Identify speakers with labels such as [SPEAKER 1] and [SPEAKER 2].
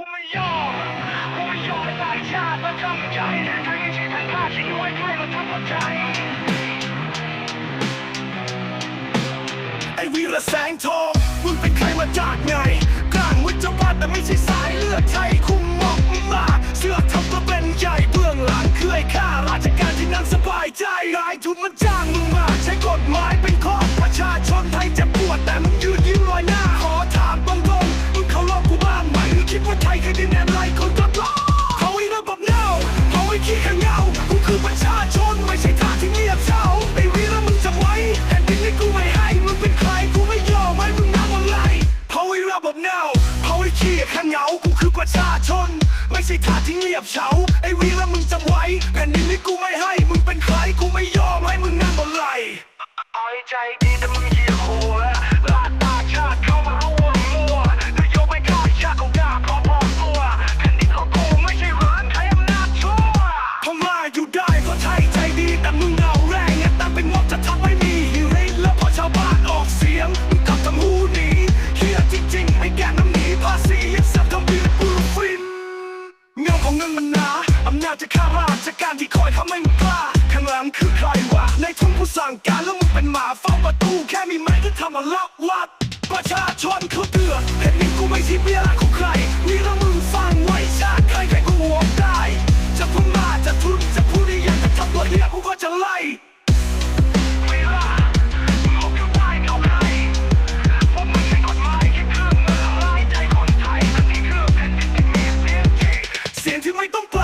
[SPEAKER 1] กูไม่ยอมกูไม่ยอมให้ตางชาติมาทำใจทั้งที่ฉันพลาดฉันไว้ด้วยมาทำใจ
[SPEAKER 2] ไอ้วีระแสงทองมึงเป็นใครมาจากไหนกลางวิจวัตแต่ไม่ใช่สายเลือดไทยคุมมอกมาเสื้อทับตัวเป็นใหญ่เบื้องหลังเคยฆ่าราชการที่นั่งสบายใจรายทุนมันจ้ ใช่ทาที่เงียบเฉาไอ้วีระมึงจำไว้แผ่นดินนี้กูไม่ให้มึงเป็นใครกูาจะ
[SPEAKER 1] ฆ่าราชการที่
[SPEAKER 2] คอยทำให้มึงกล้าข้างหลังคือใครวะในทุนผู้สั่งการแล้วมึงเป็นหมาเฝ้าประตูแค่มีไม้ที่ทำมาลับวัด ประชาชนเขาเดือดเห็นนี่กูไม่ใช่เวลาของใครนี่ละมึงฟังไว้ชาติใครใครกูหวงได้ จะพูดมาจะทุนจะพูดได้ยังจะทำตัวเหี้ยกูก็จะไล่ที่ไม่ต้อง